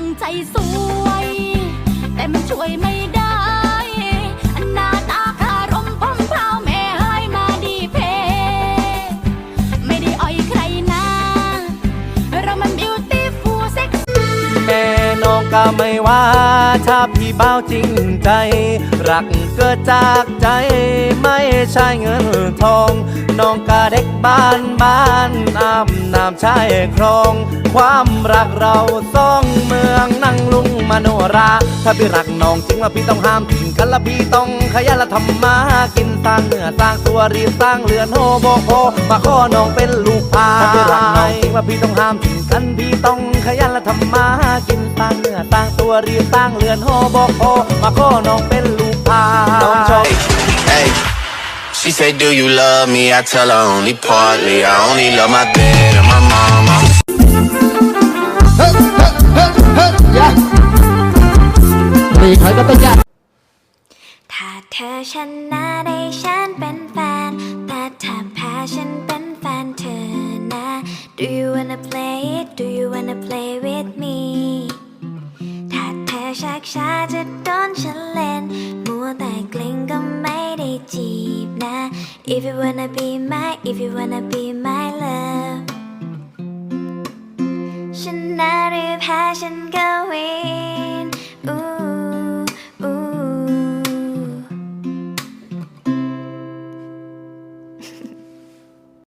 ดังใจสวย แต่มันช่วยไม่ได้ อันนาตาคารมพมเพราวแม่ให้มาดีเพ ไม่ได้อ่อยใครนะ เรามัน beautiful sex แม่น้องก็ไม่ว่า ถ้าพี่เบ้าจริงใจ รักเกิดจากใจ ใช่เงินทอง น้องก็เด็กบ้านบ้านอาบน้ำชายครอง ความรักเราสองเมืองนั่งลุงมโนรา ถ้าพี่รักน้องจริงแล้วพี่ต้องห้ามทิ้งกันละพี่ต้องขยันละทำมากินสร้างเนื้อสร้างตัวรีบสร้างเรือนโฮโบโคมาขอน้องเป็นลูกพายถ้าพี่รักน้องจริงแล้วพี่ต้องห้ามทิ้งกันพี่ต้องขยันละทำมากินสร้างเนื้อสร้างตัวรีบสร้างเรือนโฮโบโคมาขอน้องเป็น she say, Do you love me? I tell her only partly. I only love my bed and my mama. ถ้าเธอชนะได้ฉันเป็นแฟน แต่ถ้าแพ้ฉันเป็นแฟนเธอนะ Do you wanna play it Do you wanna play with me ถ้าเธอชักช้าจะโดนฉันเล่น มัวแต่กลิ้งก็ไม่ได้จี If you wanna be my If you wanna be my love ชนะหรือแพ้ฉันก็วินอู้